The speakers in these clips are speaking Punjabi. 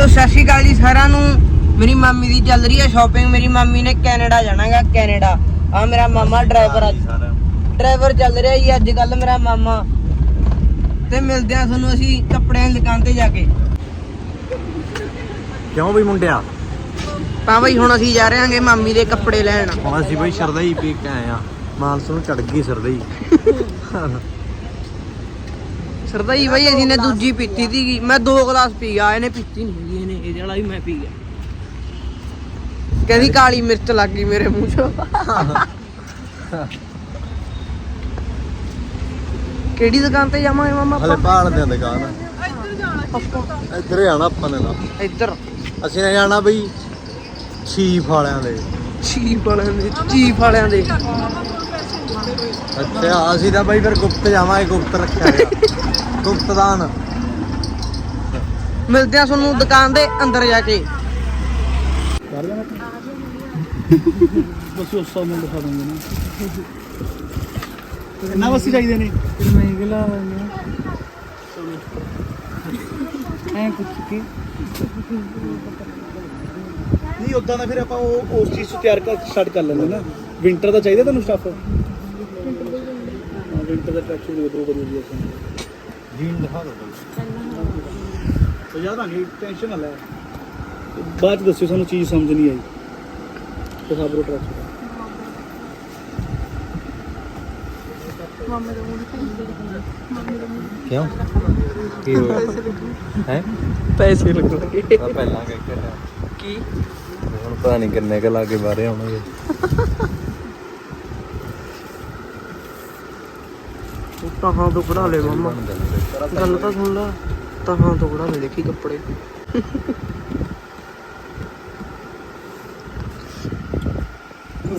ਹੈਲੋ ਸਤਿ ਸ਼੍ਰੀ ਅਕਾਲ ਜੀ ਸਾਰਿਆਂ ਨੂੰ। ਮੇਰੀ ਮਾਮੀ ਦੀ ਚੱਲ ਰਹੀ ਹੈ ਸ਼ਾਪਿੰਗ ਮੇਰੀ ਮਾਮੀ ਨੇ ਕੈਨੇਡਾ ਜਾਣਾਗਾ ਕੈਨੇਡਾ। ਆ ਮੇਰਾ ਮਾਮਾ ਡਰਾਈਵਰ ਅੱਜ ਡਰਾਈਵਰ ਚੱਲ ਰਿਹਾ ਜੀ ਅੱਜ ਕੱਲ ਮੇਰਾ ਮਾਮਾ। ਤੇ ਮਿਲਦੇ ਆ ਤੁਹਾਨੂੰ ਅਸੀਂ ਕੱਪੜਿਆਂ ਦੀ ਦੁਕਾਨ ਤੇ ਜਾ ਕੇ। ਕਿਉਂ ਬਈ ਮੁੰਡਿਆ? ਤਾਂ ਬਈ ਹੁਣ ਅਸੀਂ ਜਾ ਰਹੇ ਹਾਂਗੇ ਮਾਮੀ ਦੇ ਕੱਪੜੇ ਲੈਣ। ਹੁਣ ਅਸੀਂ ਬਈ ਸ਼ਰਦਈ ਪੀ ਕੇ ਆਏ ਆ। ਮਾਨਸ ਨੂੰ ਚੜ ਗਈ ਸ਼ਰਦਈ ਸਰਦਾਈ ਬਈ ਅਸੀਂ ਨੇ ਦੂਜੀ ਪੀਤੀ ਸੀਗੀ। ਮੈਂ ਦੋ ਗਲਾਸ ਪੀ ਗਿਆ ਇਹਨੇ ਪੀਤੀ ਨਹੀਂ ਹੈਗੀ ਇਹਨੇ ਇਹਦੇ ਵਾਲਾ ਵੀ ਮੈਂ ਪੀ ਗਿਆ। ਕਹਿੰਦੀ ਕਾਲੀ ਮਿਰਚ ਲੱਗ ਗਈ ਮੇਰੇ ਮੂੰਹ 'ਚ। ਕਿਹੜੀ ਦੁਕਾਨ ਤੇ ਜਾਵਾਂਗੇ ਮਾਮਾ ਹਲੇ ਆਪਾਂ ਭਾਲ ਦੇ ਦੁਕਾਨ। ਇੱਧਰ ਆਣਾ ਆਪਾਂ ਨੇ ਨਾ। ਇੱਧਰ। ਅਸੀਂ ਨੇ ਜਾਣਾ ਬਈ ਛੀਫ ਵਾਲਿਆਂ ਦੇ। ਚੀਫ ਵਾਲਿਆਂ ਦੇ ਚੀਫ ਵਾਲਿਆਂ ਦੇ। ਅੱਛਾ ਅਸੀਂ ਤਾਂ ਬਈ ਫਿਰ ਗੁਪਤ ਜਾਵਾਂਗੇ ਗੁਪਤ ਰੱਖਿਆ ਗਿਆ ਗੁਪਤਦਾਨ। ਮਿਲਦੇ ਆ ਤੁਹਾਨੂੰ ਦੁਕਾਨ ਦੇ ਅੰਦਰ ਜਾ ਕੇ। ਬਸ ਉਸ ਸਾਹਮਣੇ ਦਿਖਾ ਦਾਂਗੇ ਨਾ। ਕਿੰਨਾ ਵਸੀ ਚਾਹੀਦੇ ਨੇ? ਮਹਿੰਗਲਾ ਐ ਪੁੱਛ ਕੇ। ਨਹੀਂ ਉਦਾਂ ਦਾ ਫਿਰ ਆਪਾਂ ਉਹ ਉਸ ਚੀਜ਼ ਤੋਂ ਤਿਆਰ ਕਰ ਸਟਾਰਟ ਕਰ ਲੈਂਦੇ ਨਾ। ਵਿੰਟਰ ਦਾ ਚਾਹੀਦਾ ਤੁਹਾਨੂੰ ਸਟਾਫ ਦਾ ਟਰੈਕ ਸ਼ੂਟ ਦੋ ਵਧੀਆ ਜੀ ਅਸੀਂ ਜੀਨ ਦਿਖਾ ਦੋ ਸੋ ਯਾਦ ਨਹੀਂ ਟੈਨਸ਼ਨ ਨਾ ਲੈ। ਤੇ ਬਾਅਦ ਚ ਦੱਸਿਓ ਸਾਨੂੰ ਚੀਜ਼ ਸਮਝ ਨਹੀਂ ਆਈ। ਤੇ ਸਾਬਰੋ ਟਰੈਕ ਸ਼ੂਟ ਕਿਉਂ? ਕੀ ਹੋਇਆ? ਹੈ? ਪੈਸੇ ਲੱਗਣਗੇ ਪਹਿਲਾਂ ਕਹਿ। ਕੀ ਹੁਣ ਪਤਾ ਨਹੀਂ ਕਿੰਨੇ ਕੁ ਲਾ ਕੇ ਬਾਰੇ ਆਉਣਗੇ। ਤਹਾਂ ਤੋਂ ਕਢਾ ਲੈ ਮਾਮਾ। ਗੱਲ ਤਾਂ ਸੁਣ ਲੈ ਤਹਾਂ ਤੋਂ ਕਢਾ ਲੈ ਦੇਖੀ ਕੱਪੜੇ।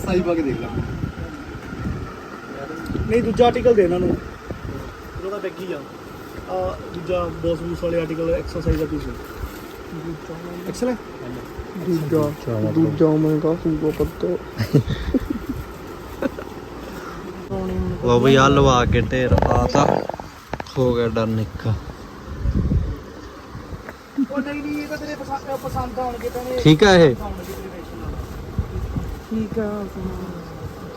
ਸਾਈ ਪਾ ਕੇ ਦੇਖ ਲਾ। ਨਹੀਂ ਦੂਜਾ ਆਰਟੀਕਲ ਦੇ ਇਹਨਾਂ ਨੂੰ। ਉਹਦਾ ਬੈਗੀ ਆ। ਆ ਦੂਜਾ ਬੌਸ ਬੂਸ ਵਾਲੇ ਆਰਟੀਕਲ ਐਕਸਰਸਾਈਜ਼ ਦਾ ਪੀਸ ਐਕਸਲ ਦੂਜਾ। ਦੂਜਾ। ਮੈਂ ਕਹਾ ਸੂਗਾ ਪੱਤੋ। ਲੋ ਬਈ ਆ ਲਵਾ ਕੇ ਢੇਰ ਪਾਤਾ। ਹੋ ਗਿਆ ਡਰ ਨਿੱਕਾ ਉਹ ਨਹੀਂ ਨਹੀਂ ਇਹ ਤਾਂ ਤੇਰੇ ਪਸੰਦ ਪਸੰਦ ਆਉਣਗੇ ਤਾਂ ਨੇ ਠੀਕ ਆ ਇਹ? ਠੀਕ ਆ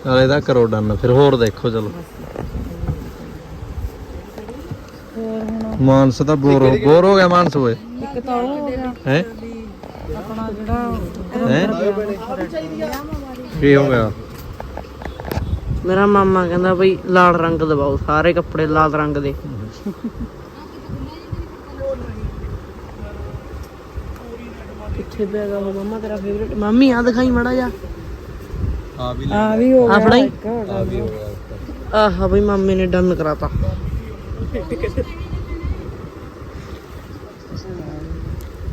ਚਲ ਇਹਦਾ ਕਰੋ ਡਨ ਫਿਰ ਹੋਰ ਦੇਖੋ ਚਲੋ। ਮਾਨਸ ਤਾਂ ਬੋਰ ਹੋ ਬੋਰ ਹੋ ਗਿਆ ਮਾਨਸ ਓਏ। ਇੱਕ ਤਾਂ ਉਹ ਹੋ ਗਿਆ। ਹੈ? ਆਪਣਾ ਜਿਹੜਾ ਹੈ? ਕੀ ਹੋ ਗਿਆ? ਮੇਰਾ ਮਾਮਾ ਕਹਿੰਦਾ ਬਈ ਲਾਲ ਰੰਗ ਦਬਾਓ ਸਾਰੇ ਕੱਪੜੇ ਲਾਲ ਰੰਗ ਦੇ। ਕਿੱਥੇ ਪਿਆ ਗਾ ਉਹ ਮਾਮਾ ਤੇਰਾ ਫੇਵਰੇਟ ਮਾਮੀ ਆ ਦਿਖਾਈ ਮੜਾ ਜਾ ਆ ਵੀ ਆ ਵੀ ਹੋ ਗਿਆ। ਆ ਫੜਾਈ? ਆ ਵੀ ਹੋ ਗਿਆ ਆਹ ਬਈ ਮਾਮੇ ਨੇ ਡਨ ਕਰਾਤਾ।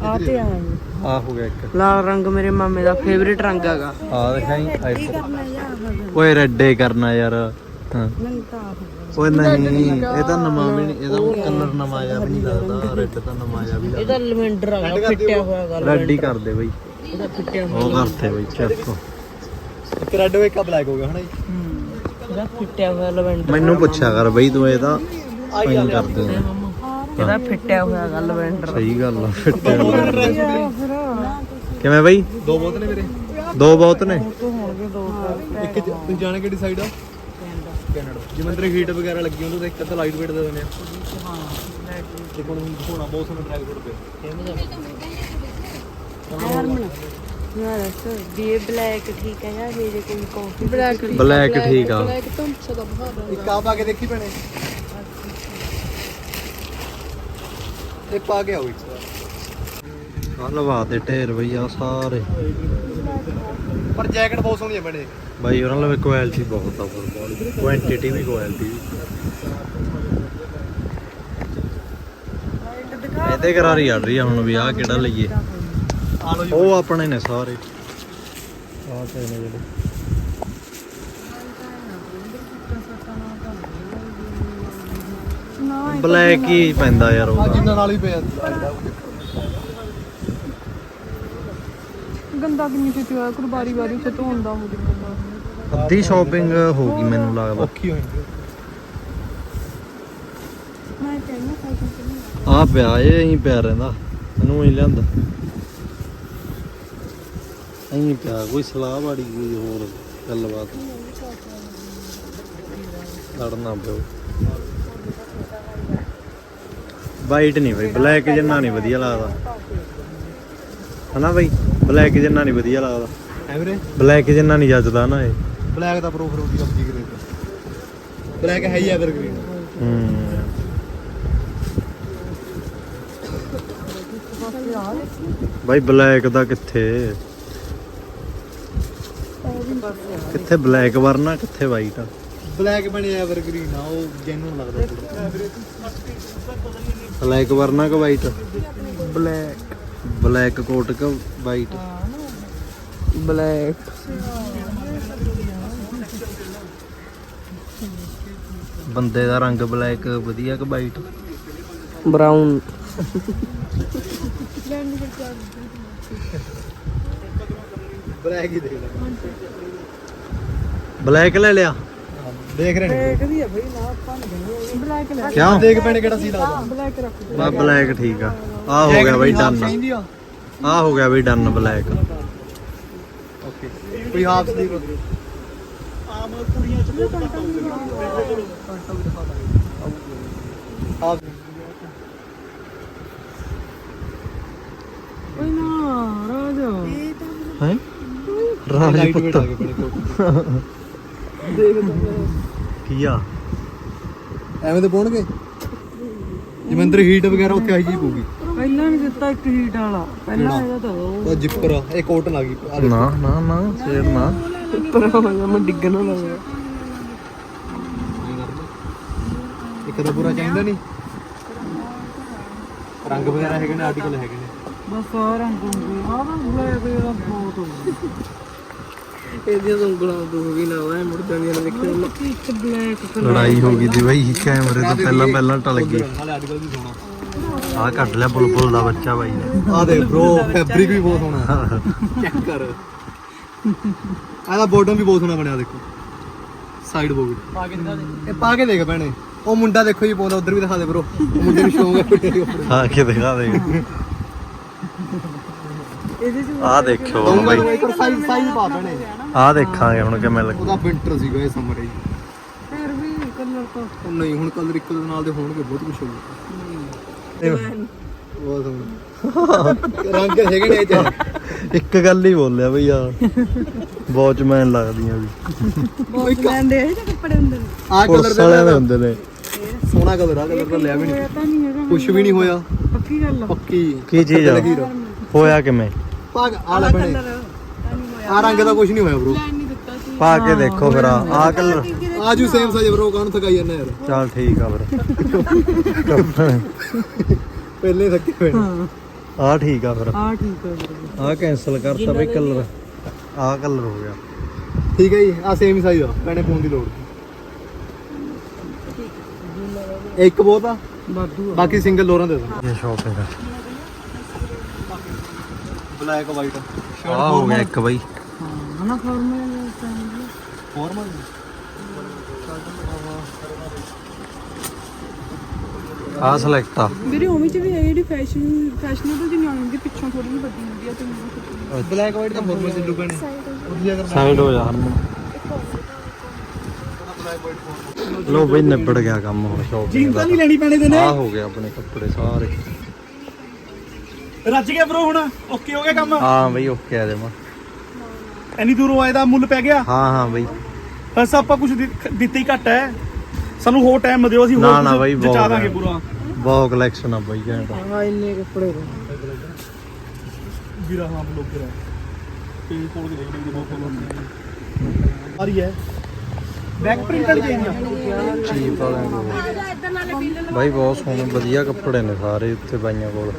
ਆ ਤੇ ਆ। ਆ ਹੋ ਗਿਆ ਇੱਕ। ਲਾਲ ਰੰਗ ਮੇਰੇ ਮਾਮੇ ਦਾ ਫੇਵਰੇਟ ਰੰਗ ਹੈਗਾ। ਆ ਦਿਖਾਈ ਇੱਧਰ ਓਏ ਰੈਡੇ ਕਰਨਾ ਯਾਰ। ਹਾਂ। ਓਏ ਨਹੀਂ ਇਹ ਤਾਂ ਨਵਾਂ ਵੀ ਨਹੀਂ ਇਹਦਾ ਕਲਰ ਨਵਾਂ ਜਿਹਾ ਵੀ ਨਹੀਂ ਲੱਗਦਾ ਰੈੱਡ ਤਾਂ ਨਵਾਂ ਜਿਹਾ ਵੀ ਇਹਦਾ ਲਵੈਂਡਰ ਹੈਗਾ ਫਿੱਟਿਆ ਹੋਇਆ ਗੱਲ ਰੈੱਡ ਹੀ ਕਰਦੇ ਬਈ। ਇਹਦਾ ਫਿੱਟਿਆ ਹੋਇਆ ਉਹ ਕਰਤੇ ਬਈ ਚੱਕੋ। ਇੱਕ ਰੈੱਡ ਵੇ ਇੱਕ ਬਲੈਕ ਹੋ ਗਿਆ ਹਨਾ ਜੀ? ਇਹਦਾ ਫਿੱਟਿਆ ਹੋਇਆ ਲਵੈਂਡਰ ਮੈਨੂੰ ਪੁੱਛਿਆ ਕਰ ਬਈ ਤੂੰ ਇਹਦਾ ਐਂ ਕਰਦੇ ਆ ਇਹਦਾ ਫਿੱਟਿਆ ਹੋਇਆ ਗੱਲ ਲਵੈਂਡਰ ਸਹੀ ਗੱਲ ਆ ਫਿੱਟੇ ਕਿਵੇਂ ਬਈ? ਦੋ ਬਹੁਤ ਨੇ ਵੀਰੇ। ਦੋ ਬਹੁਤ ਨੇ। ਹੋਣਗੇ ਦੋ ਇੱਕ ਜ- ਤੁਸੀਂ ਜਾਣਾ ਕਿਹੜੀ ਸਾਈਡ ਆ? ਕੈਨੇਡਾ। ਜਿਵੇਂ ਤੇਰੇ ਹੀਟ ਵਗੈਰਾ ਲੱਗੀ ਹੁੰਦੀ ਤਾਂ ਇੱਕ ਤਾਂ ਲਾਈਟ ਵੇਟ ਦੇ ਦਿੰਦੇ ਆ। ਹਾਂ ਤੇ ਕੋਣ ਹੋਣਾ ਬਹੁਤ ਸੋਹਣਾ ਪਿਆ। ਯਾਰ ਸਰ ਵੀ ਇਹ ਬਲੈਕ ਠੀਕ ਹੈ ਜਾਂ ਇਹ ਜੇ ਕੋਈ ਕਾਫੀ ਬਲੈਕ ਬਲੈਕ ਠੀਕ ਆ ਇੱਕ ਆ ਪਾ ਕੇ ਦੇਖੀ ਭੈਣੇ। ਇਹ ਪਾ ਕੇ ਆਓ ਇੱਕ ਆ ਲਵਾ ਦੇ ਢੇਰ ਬਈ ਆ ਸਾਰੇ। ਪਰ ਜੈਕਟ ਬਹੁਤ ਸੋਹਣੀ ਹੈ ਭੈਣੇ ਬਾਈ ਉਹਨਾਂ ਲਵੇ ਕੁਆਲਿਟੀ ਬਹੁਤ ਆ ਕੁਆਂਟੀਟੀ ਵੀ ਕੁਆਲਿਟੀ ਵੀ ਇਹਦੇ ਕਰਾਰੀ ਆ ਰਹੀ ਆ ਹੁਣ ਵੀ ਆ ਕਿਹੜਾ ਲਈਏ। ਆ ਉਹ ਆਪਣੇ ਨੇ ਸਾਰੇ। ਆਹ ਤੇ ਨੇ ਜਿਹੜੇ। ਬਲੈਕ ਹੀ ਪੈਂਦਾ ਯਾਰ ਆ ਉਹਦਾ ਜਿੰਨਾਂ ਨਾਲ ਹੀ ਪਿਆ। ਗੰਦਾ ਕਿੰਨੀ ਛੇਤੀ ਹੋਇਆ ਕਰ ਬਾਰੀ ਬਾਰੀ ਉੱਥੇ ਧੋਂਦਾ ਹੋ ਜਾਂਦਾ ਅੱਧੀ ਸ਼ਾਪਿੰਗ ਹੋ ਗਈ ਮੈਨੂੰ ਲੱਗਦਾ। ਔਖੀ ਹੋ। ਜਾਂਦੀ ਮੈਂ ਕਹਿੰਦਾ ਸਾਈਕਲ ਤੇ ਆ। ਪਿਆ ਇਹ ਇਹੀ ਪਿਆ ਰਹਿੰਦਾ। ਇਹਨੂੰ ਹੀ ਲਿਆਂਦਾ। ਨਹੀਂ ਪਿਆ ਕੋਈ ਸਲਾਹ ਵਾੜੀ ਕੋਈ ਹੋਰ ਗੱਲਬਾਤ? ਲੜਨਾ ਪਿਓ ਵਾਈਟ ਨਹੀਂ ਬਈ ਬਲੈਕ ਜਿੰਨਾ ਨਹੀਂ ਵਧੀਆ ਲੱਗਦਾ। ਹਨਾ ਬਈ? ਬਲੈਕ ਜਿੰਨਾ ਨਹੀਂ ਵਧੀਆ ਲੱਗਦਾ। ਐਵਰੇ ਬਲੈਕ ਜਿੰਨਾ ਨਹੀਂ ਜੱਜਦਾ ਨਾ ਇਹ। ਬਲੈਕ ਦਾ ਪ੍ਰੋ ਫਰੋ ਦੀ ਕੰਪਨੀ ਕਰੇ ਬਲੈਕ ਹੈ ਹੀ ਐਵਰਗ੍ਰੀਨ ਹੂੰ। ਬਾਈ ਬਲੈਕ ਦਾ ਕਿੱਥੇ? ਕਿੱਥੇ ਬਲੈਕ ਵਰਨਾ ਕਿੱਥੇ ਵਾਈਟ ਆ? ਬਲੈਕ ਬਣੇ ਐਵਰਗ੍ਰੀਨ ਆ ਉਹ ਜੈਨੂਨ ਲੱਗਦਾ। ਬਲੈਕ ਵਰਨਾ ਕਿ ਵਾਈਟ ਬਲੈਕ। ਬਲੈਕ ਕੋਟ ਕਿ ਵਾਈਟ ਬਲੈਕ ਬੰਦੇ ਦਾ ਰੰਗ ਬਲੈਕ ਵਧੀਆ ਕਿ ਵਾਈਟ ਬਰਾਊਨ ਬਲੈਕ ਹੀ ਦੇਖ ਲੈ। ਬਲੈਕ ਲੈ ਲਿਆ। ਦੇਖ ਰਹੇ ਨੇ। ਕਦੀ ਆ ਬਈ ਨਾ ਆਪਾਂ ਨਹੀਂ ਬਲੈਕ ਲੈ ਕਿਉਂ? ਦੇਖ ਪੈਣੇ ਕਿਹੜਾ ਸੀ ਲੱਗਦਾ ਬਲੈਕ ਰੱਖ ਬਾ ਬਲੈਕ ਠੀਕ ਆ। ਆ ਹੋ ਗਿਆ ਬਈ ਡਨ। ਆ। ਆ ਹੋ ਗਿਆ ਬਈ ਡਨ ਬਲੈਕ। ਓਕੇ। ਕੋਈ ਹਾਫ ਸਲੀਵ ਆਮ ਕੁੜੀਆਂ ਚ ਬਹੁਤ ਘੱਟ ਆਉਂਦੇ ਹਾਫ ਓਏ ਨਾ ਰਾਜਾ। ਹੈ? ਲਾਈਟ ਵੇਟ ਆ ਗਏ ਆਪਣੇ ਕੋਲ। ਕੀ ਆ? ਐਵੇਂ ਤੇ ਪਾਉਣਗੇ? ਜਿਵੇਂ ਅੰਦਰ ਹੀਟ ਵਗੈਰਾ ਉੱਥੇ ਆਈ ਜੀ ਪਊਗੀ। ਪਹਿਲਾਂ ਨਹੀਂ ਦਿੱਤਾ ਇੱਕ ਹੀਟ ਵਾਲਾ। ਪਹਿਲਾਂ ਇਹਦਾ ਤਾਂ ਉਹ ਉਹ ਜਿੱਪਰ ਆ ਇਹ ਕੋਟਨ ਆ ਗਈ। ਆ ਦੇਖੋ। ਨਾ ਨਾ ਨਾ ਸ਼ੇਰ ਨਾ। ਪਰ ਹੋ ਗਿਆ ਮੈਂ ਡਿੱਗਣ ਲੱਗ ਗਿਆ ਇੱਕ ਤਾਂ ਪੂਰਾ ਚਾਹੀਦਾ ਨਹੀਂ। ਰੰਗ ਵਗੈਰਾ ਹੈਗੇ ਨੇ ਆਰਟੀਕਲ ਹੈਗੇ ਨੇ। ਬਸ ਆ। ਰੰਗ ਰੰਗ ਆ ਤਾਂ ਬਲੈਕ ਇਹਦਾ ਬਹੁਤ ਹੋ ਗਿਆ। ਇਹਦੀਆਂ ਤਾਂ ਉਂਗਲਾਂ ਦੁਖ ਵੀ ਨਾ ਆਏ ਮੁੜ ਜਾਣੀਆਂ ਨੇ ਦੇਖਿਆ ਇੱਕ ਬਲੈਕ ਲੜਾਈ ਹੋ ਗਈ ਦੀ ਬਈ ਕੈਮਰੇ ਤੋਂ ਪਹਿਲਾਂ ਪਹਿਲਾਂ ਟਲ ਗਈ। ਆ ਕੱਢ ਲਿਆ ਬੁਲਬੁਲ ਦਾ ਬੱਚਾ ਬਾਈ ਨੇ। ਆ ਦੇ bro ਫੈਬਰਿਕ ਵੀ ਬਹੁਤ ਸੋਹਣਾ। ਚੈੱਕ ਕਰ। ਇਹਦਾ ਬਾਟਮ ਵੀ ਬਹੁਤ ਸੋਹਣਾ ਬਣਿਆ ਦੇਖੋ। ਸਾਈਡ ਬੋਗ ਪਾ ਕੇ ਦਿਖਾ ਦੇ। ਇਹ ਪਾ ਕੇ ਦੇਖ ਭੈਣੇ। ਉਹ ਮੁੰਡਾ ਦੇਖੋ ਜੀ ਪਾਉਂਦਾ ਉਧਰ ਵੀ ਦਿਖਾ ਦੇ ਉਹ ਮੁੰਡੇ ਨੂੰ ਸ਼ੌਂਕ ਹੈ ਦੇ ਆ ਕੇ ਦਿਖਾ ਦੇ। ਆ ਦੇਖਿਓ ਦਊਂਗਾ ਬਾਈ। ਤੂੰ ਇੱਕ ਸਾਈਜ਼ ਸਾਈਜ਼ ਪਾ ਭੈਣੇ ਆ ਦੇਖਾਂਗੇ ਹੁਣ ਕਿਵੇਂ ਲੱਗ ਉਹਦਾ ਵਿੰਟਰ ਸੀਗਾ ਇਹ ਸਮਰ ਹੈ ਜੀ ਫਿਰ ਵੀ ਕਲਰ ਤਾਂ ਉਹ ਨਹੀਂ ਹੁਣ ਕਲਰ ਇੱਕ ਦੇ ਨਾਲ ਦੇ ਹੋਣਗੇ ਬਹੁਤ ਕੁਝ ਹੋਊਗਾ। ਬਹੁਤ ਸੋਹਣਾ। ਰੰਗ ਹੈਗੇ ਨੇ ਇਹ ਚ। ਇੱਕ ਗੱਲ ਹੀ ਬੋਲਿਆ ਬਈ ਆ। ਵਾਚਮੈਨ ਲੱਗਦੀਆਂ ਵੀ। ਬਹੁਤ ਲੈਂਦੇ ਇਹ ਕੱਪੜੇ ਹੁੰਦੇ ਨੇ। ਪੁਲਿਸ ਕਲਰ ਵਾਲਿਆਂ ਦੇ ਹੁੰਦੇ ਨੇ। ਸੋਹਣਾ ਕਲਰ ਆ ਕਲਰ ਤਾਂ ਲਿਆ ਵੀ ਨਹੀਂ। ਇਹ ਤਾਂ ਨਹੀਂ ਹੈਗਾ। ਕੁਝ ਵੀ ਨਹੀਂ ਹੋਇਆ। ਪੱਕੀ ਗੱਲ ਆ। ਪੱਕੀ। ਕੀ ਚੀਜ਼ ਆ? ਲਗੀ ਹੋਇਆ ਕਿਵੇਂ? ਪਾਗ ਆ ਲੈ ਬਣੇ। ਆ ਰੰਗ ਦਾ ਕੁਝ ਨਹੀਂ ਹੋਇਆ ਬ్రో ਨਹੀਂ ਦਿੱਤਾ ਸੀ। ਪਾ ਕੇ ਦੇਖੋ ਫਿਰ ਆ ਆ ਕਲਰ ਆਜੂ ਸੇਮ ਸਾਈਜ਼ ਬ్రో ਕਾਹਨੂੰ ਥਕਾਈ ਜਾਂਦਾ ਯਾਰ? ਚੱਲ ਠੀਕ ਆ ਫਿਰ। ਪਹਿਲੇ ਥੱਕੇ ਹੋਏ ਨੇ। ਆ ਠੀਕ ਆ ਫਿਰ। ਆ ਠੀਕ ਆ ਵੀਰੇ ਆ ਕੈਨਸਲ ਕਰਤਾ ਬਈ ਕਲਰ ਆ ਕਲਰ ਹੋ ਗਿਆ। ਠੀਕ ਹੈ ਜੀ ਆ ਸੇਮ ਸਾਈਜ਼ ਆ। ਪੈਣੇ ਪਾਉਣ ਦੀ ਲੋੜ। ਇੱਕ ਬਹੁਤ ਆ। ਵਾਧੂ ਆ। ਬਾਕੀ ਸਿੰਗਲ ਲੋਰਾਂ ਦੇ ਦੋ ਇਹ ਸ਼ਾਪਿੰਗ ਬਲੈਕ ਵਾਈਟ ਆ ਹੋ ਗਿਆ ਇੱਕ ਬਈ। ਹਾਂ ਹਨਾ ਫਾਰਮਲ ਫਾਰਮਲ ਆ ਸਿਲੈਕਟ ਆ। ਵੀਰੇ ਉਵੇਂ ਚ ਵੀ ਹੈ ਜਿਹੜੀ ਫੈਸ਼ਨ ਫੈਸ਼ਨੇਬਲ ਜਿਹੀ ਨਹੀਂ ਆਉਂਦੀ ਪਿੱਛੋਂ ਥੋੜੀ ਜਿਹੀ ਵੱਡੀ ਹੁੰਦੀ ਆ ਤੇ ਬਲੈਕ ਵਾਈਟ ਦਾ ਫਾਰਮਲ ਵਧੀਆ ਕਰਨਾ ਸਾਈਡ ਹੋ ਜਾ ਹਰਮਨ। ਲੋ ਬਈ ਨਿਬੜ ਗਿਆ ਕੰਮ ਹੁਣ। ਸ਼ਾਪਿੰਗ ਦਾ ਨਹੀਂ ਲੈਣੀ ਪੈਣੇ ਦੇ ਆ ਹੋ ਗਿਆ ਆਪਣੇ ਕੱਪੜੇ ਸਾਰੇ। ਰੱਜ ਗਿਆ ਬ్రో ਹੁਣ? ਓਕੇ ਹੋ ਗਿਆ ਕੰਮ? ਹਾਂ ਬਈ ਓਕੇ ਆ ਜਮਾ। ਐਨੀ ਦੂਰੋਂ ਆਏ ਦਾ ਮੁੱਲ ਪੈ ਗਿਆ? ਹਾਂ ਹਾਂ ਬਈ। ਬਸ ਆਪਾਂ ਕੁਝ ਦਿੱਤੇ ਹੀ ਘੱਟ ਹੈ। ਸਾਨੂੰ ਹੋਰ ਟਾਈਮ ਦਿਓ ਅਸੀਂ ਨਾ, ਨਾ ਬਾਈ, ਬਹੁਤ ਜਚਾ ਦਾਂਗੇ। ਪੂਰਾ। ਬਹੁਤ ਕਲੈਕਸ਼ਨ ਆ ਬਈ ਘੈਂਟ। ਹਾਂ ਇੰਨੇ ਕੱਪੜੇ ਵੀਰਾ ਹਾਂ ਬਲੋਕਰ ਹੈ। ਤੇ ਕੋਲ ਕੇ ਦੇਖ ਲੈਂਦੇ ਬਹੁਤ ਕੋਲ ਆ ਰਹੀ ਹੈ। ਬੈਕ ਪ੍ਰਿੰਟ ਵਾਲੀ ਚਾਹੀਦੀ ਚੀਪ ਵਾਲਿਆਂ ਕੋਲ। ਬਾਈ ਬਹੁਤ ਸੋਹਣੇ ਵਧੀਆ ਕੱਪੜੇ ਨੇ ਸਾਰੇ ਉੱਥੇ ਬਾਈਆਂ ਕੋਲ। ਆ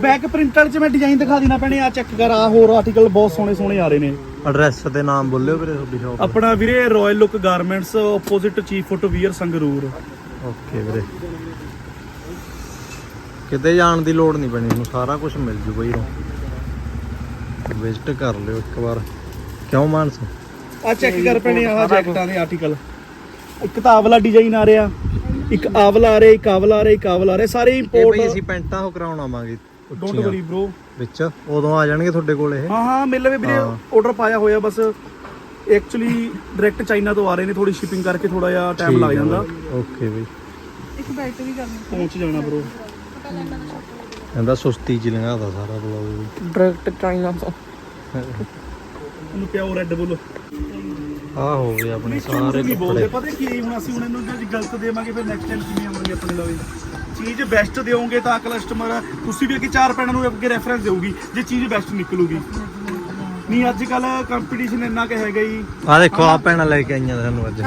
ਬੈਕ ਪ੍ਰਿੰਟ ਵਾਲੇ ਚ ਮੈਂ ਡਿਜ਼ਾਈਨ ਦਿਖਾ ਦੇਣਾ ਪੈਣੇ ਆ ਚੈੱਕ ਕਰ ਆ ਹੋਰ ਆਰਟੀਕਲ ਬਹੁਤ ਸੋਹਣੇ ਸੋਹਣੇ ਆ ਰਹੇ ਨੇ। ਐਡਰੈਸ ਤੇ ਨਾਮ ਬੋਲਿਓ ਵੀਰੇ ਤੁਹਾਡੀ ਸ਼ਾਪ ਆਪਣਾ ਵੀਰੇ Royal Look Garments opposite Chief Footwear Sangrur. Okay ਵੀਰੇ। ਕਿਤੇ ਜਾਣ ਦੀ ਲੋੜ ਨਹੀਂ ਪੈਣੀ ਤੁਹਾਨੂੰ ਸਾਰਾ ਕੁਝ ਮਿਲ ਜੂ ਬਈ ਰੋ। ਵਿਜ਼ਿਟ ਕਰ ਲਿਓ ਇੱਕ ਵਾਰ। ਕਿਉਂ ਮਾਨਸ? ਆ ਚੈੱਕ ਕਰ ਪੈਣੇ ਆ ਜੈਕਟਾਂ ਦੇ ਆਰਟੀਕਲ ਇੱਕ ਤਾਂ ਆਵਲਾ ਡਿਜ਼ਾਈਨ ਆ ਰਿਹਾ। ਇੱਕ ਆਵਲਾ ਆ ਰਿਹਾ ਇੱਕ ਆਵਲਾ ਆ ਰਿਹਾ ਇੱਕ ਆਵਲਾ ਆ ਰਿਹਾ ਸਾਰੇ ਇਹ ਇੰਪੋਰਟ ਬਈ ਅਸੀਂ ਪੈਂਟਾਂ ਹੋ ਕਰਾਉਣ ਆਵਾਂਗੇ ਡੋਂਟ ਉੱਚੀਆਂ। ਵਰੀ ਬ్రో ਵਿੱਚ ਉਦੋਂ ਆ ਜਾਣਗੇ ਤੁਹਾਡੇ ਕੋਲ ਇਹ। ਹਾਂ ਹਾਂ ਮਿਲ ਲਵੇ ਵੀਰੇ ਹਾਂ। ਆਰਡਰ ਪਾਇਆ ਹੋਇਆ ਬਸ ਐਕਚੁਅਲੀ ਡਾਇਰੈਕਟ ਚਾਈਨਾ ਤੋਂ ਆ ਰਹੇ ਨੇ ਥੋੜੀ ਸ਼ਿਪਿੰਗ ਕਰਕੇ ਥੋੜਾ ਜਿਹਾ ਟਾਈਮ ਲੱਗ ਜਾਂਦਾ। ਓਕੇ ਬਈ। ਪਹੁੰਚ ਜਾਣਾ ਬ్రో ਕਹਿੰਦਾ ਸੁਸਤੀ ਚ ਲੰਘਾਦਾ ਸਾਰਾ ਬਲੌਗ। ਡਾਇਰੈਕਟ ਚਾਈਨਾ ਤੋਂ। ਉਹਨੂੰ ਪਿਆਓ ਰੈੱਡ ਬੁੱਲ ਆ ਹੋ ਗਏ ਆਪਣੇ ਸਾਰੇ ਨਹੀਂ ਬੋਲਦੇ ਕੱਪੜੇ। ਪਤਾ ਕੀ ਹੁਣ ਅਸੀਂ ਹੁਣ ਇਹਨੂੰ ਜੇ ਗਲਤ ਦੇਵਾਂਗੇ ਫਿਰ ਨੈਕਸਟ ਟਾਈਮ ਕਿਵੇਂ ਆਵਾਂਗੇ ਆਪਣੇ ਲਵੇ। ਚੀਜ਼ ਬੈਸਟ ਦਿਓਗੇ ਤਾਂ ਕਸਟਮਰ ਤੁਸੀਂ ਵੀ ਅੱਗੇ ਚਾਰ ਪੈਣਾ ਨੂੰ ਅੱਗੇ ਰੈਫਰੈਂਸ ਦੇਊਗੀ ਜੇ ਚੀਜ਼ ਬੈਸਟ ਨਿਕਲੂਗੀ। ਨਹੀਂ ਅੱਜ ਕੱਲ ਕੰਪੀਟੀਸ਼ਨ ਇੰਨਾ ਕਿ ਹੈਗਾ ਹੀ। ਆ ਦੇਖੋ ਆ ਭੈਣਾਂ ਲੈ ਕੇ ਆਈਆਂ ਸਾਨੂੰ ਅੱਜ।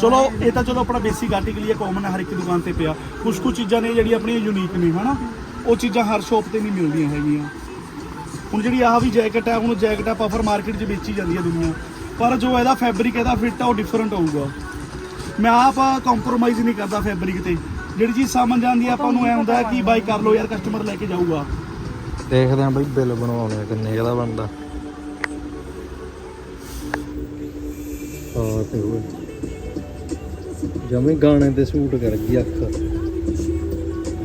ਚਲੋ ਇਹ ਤਾਂ ਚਲੋ ਆਪਣਾ ਬੇਸਿਕ ਆਰਟੀਕਲ ਹੀ ਹੈ ਕਾਮਨ ਹੈ ਹਰ ਇੱਕ ਦੁਕਾਨ ਤੇ ਪਿਆ। ਕੁਝ ਕੁ ਚੀਜ਼ਾਂ ਨੇ ਜਿਹੜੀਆਂ ਆਪਣੀਆਂ ਯੂਨੀਕ ਨੇ ਹਨਾ? ਉਹ ਚੀਜ਼ਾਂ ਹਰ ਸ਼ੋਪ ਤੇ ਨਹੀਂ ਮਿਲਦੀਆਂ ਹੈਗੀਆਂ। ਹੁਣ ਜਿਹੜੀ ਆਹ ਵੀ ਜੈਕਟ ਹੈ ਹੁਣ ਜੈਕਟ ਆ ਪਫਰ ਮਾਰਕੀਟ 'ਚ ਵੇਚੀ ਜਾਂਦੀ ਹੈ ਦੁਨੀਆ। ਪਰ ਜੋ ਇਹਦਾ ਫੈਬਰਿਕ ਇਹਦਾ ਫਿੱਟ ਆ ਉਹ ਡਿਫਰੈਂਟ ਹੋਊਗਾ। ਮੈਂ ਆਪ ਕੰਪਰੋਮਾਈਜ਼ ਨਹੀਂ ਕਰਦਾ ਫੈਬਰਿਕ ਤੇ। ਜਿਹੜੀ ਚੀਜ਼ ਸਮਝ ਆਉਂਦੀ ਆ ਆਪਾਂ ਨੂੰ ਐ ਹੁੰਦਾ ਕਿ ਬਾਈ ਕਰ ਲਓ ਯਾਰ ਕਸਟਮਰ ਲੈ ਕੇ ਜਾਊਗਾ। ਦੇਖਦੇ ਆਂ ਬਈ ਬਿੱਲ ਬਣਵਾਉਣੇ ਆ ਕਿੰਨੇ ਕੁ ਦਾ ਬਣਦਾ। ਆ ਤੇ ਹੋਏ ਜਮੀ ਗਾਣੇ ਤੇ ਸੂਟ ਕਰ ਗਈ ਅੱਖ।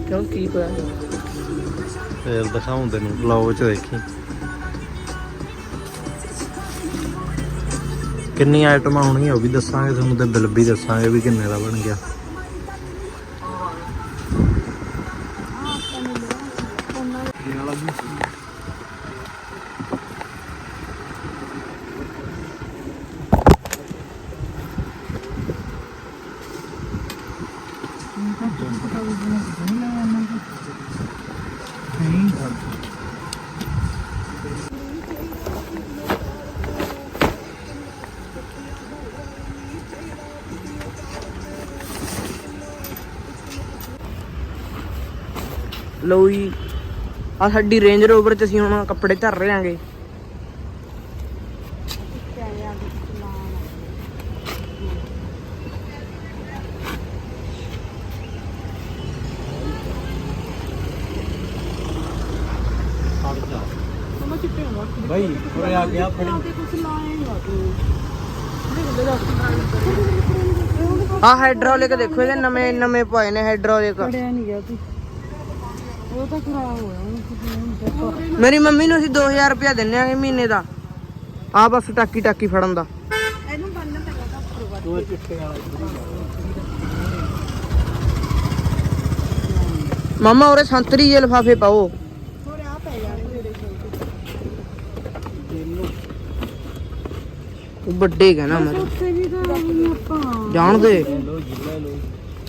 ਕਿਉਂ ਕੀ ਹੋਇਆ ਫੇਰ ਦਿਖਾਉਂ ਤੈਨੂੰ ਬਲੌਗ ਚ ਦੇਖੀ। ਕਿੰਨੀ ਆਈਟਮਾਂ ਹੋਣਗੀਆਂ ਉਹ ਵੀ ਦੱਸਾਂਗੇ, ਤੁਹਾਨੂੰ ਤੇ ਬਿੱਲ ਵੀ ਦੱਸਾਂਗੇ ਵੀ ਕਿੰਨੇ ਦਾ ਬਣ ਗਿਆ। ਲਓ ਜੀ। ਆ ਸਾਡੀ ਰੇਂਜ ਰੋਵਰ ਚ ਅਸੀਂ ਹੁਣ ਕੱਪੜੇ ਧਰ ਰਹੇ ਆਂਗੇ। ਉਰੇ ਆ ਗਿਆ ਫੜੀ। ਆ ਹਾਈਡ੍ਰੋਲਿਕ ਦੇਖੋ ਇਹਦੇ ਨਵੇਂ ਨਵੇਂ ਪਾਏ ਨੇ ਹਾਈਡ੍ਰੋਲਿਕ ਪੜਿਆ ਨਹੀਂ ਗਿਆ ਤੂੰ ਉਹ ਤਾਂ ਖਰਾਬ ਹੋਇਆ ਮੇਰੀ ਮੰਮੀ ਨੂੰ ਅਸੀਂ 2000 ਰੁਪਇਆ ਦਿੰਨੇ ਆਂਗੇ ਮਹੀਨੇ ਦਾ। ਆ ਬਸ ਟਾਕੀ ਟਾਕੀ ਫੜਨ ਦਾ। ਇਹਨੂੰ ਮਾਮਾ ਉਰੇ ਸੰਤਰੀ ਜੇ ਲਫਾਫੇ ਪਾਓ। ਹੋਰ ਆ ਪੈ ਜਾਣਗੇ ਜਿਹੜੇ ਉਹ ਵੱਡੇ ਕਹਿਣਾ ਮੈਂ ਉੱਥੇ ਵੀ ਤਾਂ ਆਪਾਂ। ਜਾਣਦੇ।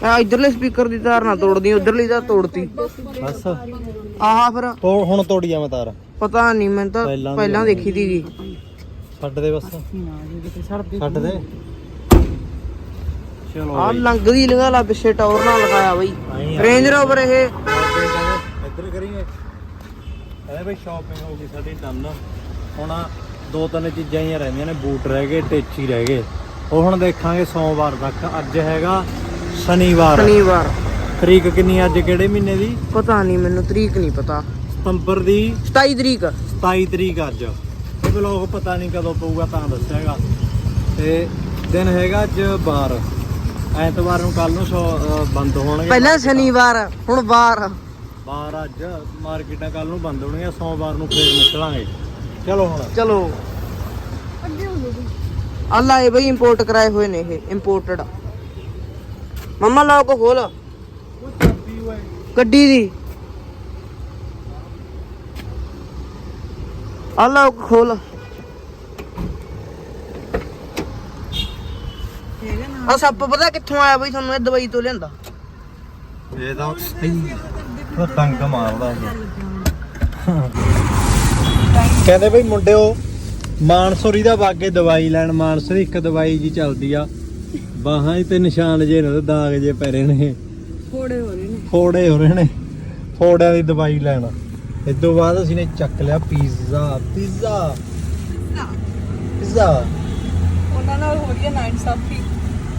ਆ ਇਧਰਲੇ ਸਪੀਕਰ ਦੀ ਤਾਰ ਨਾ ਤੋੜਦੀ ਉਧਰਲੀ ਤਾਂ ਤੋੜਤੀ। ਬਸ। ਆਹ ਫਿਰ ਤੋ ਹੁਣ ਤੋੜੀ ਜਾ ਮੈਂ ਤਾਰ। ਪਤਾ ਨਹੀਂ ਮੈਂ ਤਾਂ ਪਹਿਲਾਂ ਦੀ ਪਹਿਲਾਂ ਦੇਖੀ ਛੱਡ ਦੇ ਬਸ। ਛੱਡ ਦੇ। ਚਲੋ ਆ। ਲੰਗਦੀ ਲਗਾ ਲਾ ਪਿੱਛੇ ਟੌਰ ਨਾਲ ਲਗਾਇਆ ਬਈ। ਆ। ਰੇਂਜ ਰੋਵਰ ਇਹ। ਇੱਧਰ ਕਰੀਏ। ਇਹ ਬਈ ਸ਼ਾਪਿੰਗ ਹੋ ਗਈ ਸਾਡੀ ਡਨ ਹੁਣ ਦੋ ਤਿੰਨ ਚੀਜ਼ਾਂ ਹੀ ਰਹਿੰਦੀਆਂ ਨੇ ਬੂਟ ਰਹਿ ਗਏ ਟੇਚੀ ਰਹਿ ਗਏ। ਉਹ ਹੁਣ ਦੇਖਾਂਗੇ ਸੋਮਵਾਰ ਤੱਕ। ਅੱਜ ਹੈਗਾ ਸ਼ਨੀਵਾਰ। ਸ਼ਨੀਵਾਰ। ਤਰੀਕ ਕਿੰਨੀ ਅੱਜ? ਕਿਹੜੇ ਮਹੀਨੇ ਦੀ? ਪਤਾ ਨਹੀਂ ਮੈਨੂੰ ਤਰੀਕ ਨਹੀਂ ਪਤਾ। ਸਤੰਬਰ ਦੀ 27 ਤਰੀਕ। 27 ਤਰੀਕ ਅੱਜ। ਇਹ ਵਲੋਗ ਪਤਾ ਨਹੀਂ ਕਦੋਂ ਪਊਗਾ ਤਾਂ ਦੱਸਿਆਗਾ। ਤੇ ਦਿਨ ਹੈਗਾ ਅੱਜ ਬਾਰ। ਐਤਵਾਰ ਨੂੰ ਕੱਲ ਨੂੰ ਸ਼ੋ- ਬੰਦ ਹੋਣਗੇ। ਪਹਿਲਾਂ ਸ਼ਨੀਵਾਰ ਹੁਣ ਵਾਰ ਬਾਰ ਅੱਜ। ਮਾਰਕੀਟਾਂ ਕੱਲ ਨੂੰ ਬੰਦ ਹੋਣਗੀਆਂ ਸੋਮਵਾਰ ਨੂੰ ਫੇਰ ਨਿਕਲਾਂਗੇ। ਚਲੋ ਹੁਣ। ਚਲੋ। ਅੱਲਾ ਇਹ ਬਈ। ਇੰਪੋਰਟ ਕਰਾਏ ਹੋਏ ਨੇ ਇਹ ਇੰਪੋਰਟਡ ਮੰਮਾ ਲੋਕ ਖੋਲ। ਗੱਡੀ ਦੀ। ਅੱਲਾ ਲੋਕ ਖੋਲ। ਆ ਸੱਪ ਪਤਾ ਕਿੱਥੋਂ ਆਇਆ ਬਈ ਤੁਹਾਨੂੰ ਇਹ ਦਵਾਈ ਤੋਂ ਲਿਆਂਦਾ? ਇਹ ਤਾਂ ਉਹ ਟੰਕ ਮਾਰਦਾ ਕਹਿੰਦੇ ਬਈ ਮੁੰਡਿਓ, ਮਾਨਸੂਰੀ ਦਾ ਬਾਗੇ ਦਵਾਈ ਲੈਣ, ਮਾਨਸੂਰੀ ਇੱਕ ਦਵਾਈ ਜੀ ਚੱਲਦੀ ਆ। ਬਾਹਾਂ 'ਚ ਤੇ ਨਿਸ਼ਾਨ ਜੇ ਨੇ ਦਾਗ ਜੇ ਪੈ ਰਹੇ ਨੇ। ਫੋੜੇ ਹੋ ਰਹੇ ਨੇ। ਫੋੜੇ ਹੋ ਰਹੇ ਨੇ। ਫੋੜਿਆਂ ਦੀ ਦਵਾਈ ਲੈਣ। ਇਸ ਤੋਂ ਬਾਅਦ ਅਸੀਂ ਨੇ ਚੱਕ ਲਿਆ ਪੀਜ਼ਾ। ਪੀਜ਼ਾ। ਪੀਜ਼ਾ? ਉਹਨਾਂ ਨਾਲ ਹੋ ਰਹੀ ਹੈ ਨਾਈਟ ਸਾਫੀ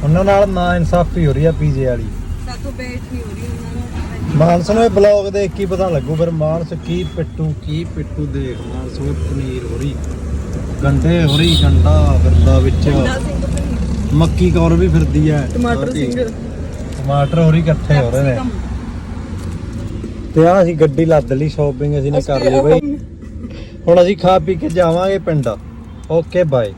ਉਹਨਾਂ ਨਾਲ ਨਾ ਇਨਸਾਫੀ ਹੋ ਰਹੀ ਆ ਪੀਜ਼ੇ ਵਾਲੀ। ਸਾਤੋਂ ਬੈਠ ਨਹੀਂ ਹੋ ਰਹੀ ਉਹਨਾਂ ਨਾਲ। ਮਾਨਸ ਨੂੰ ਇਹ ਬਲੌਗ ਦੇਖ ਕੇ ਹੀ ਪਤਾ ਲੱਗੂ ਫਿਰ ਮਾਨਸ ਕੀ ਪਿੱਟੂ ਕੀ ਪਿੱਟੂ ਦੇਖ। ਮਾਨਸ ਨੂੰ ਪਨੀਰ ਹੋ ਰਹੀ ਗੰਡੇ ਹੋ ਰਹੀ ਗੰਡਾ ਫਿਰਦਾ ਵਿੱਚ। ਮੱਕੀ ਕੌਰ ਵੀ ਫਿਰਦੀ ਹੈ। ਟਮਾਟਰ ਸਿੰਘ। ਟਮਾਟਰ ਹੋ ਰਹੀ ਇਕੱਠੇ ਹੋ ਰਹੇ ਨੇ। ਤੇ ਆ ਅਸੀਂ ਗੱਡੀ ਲੱਦ ਲਈ ਸ਼ਾਪਿੰਗ ਅਸੀਂ ਨੇ ਕਰ ਲਈ ਬਈ। ਹੁਣ ਅਸੀਂ ਖਾ ਪੀ ਕੇ ਜਾਵਾਂਗੇ ਪਿੰਡ। Okay bye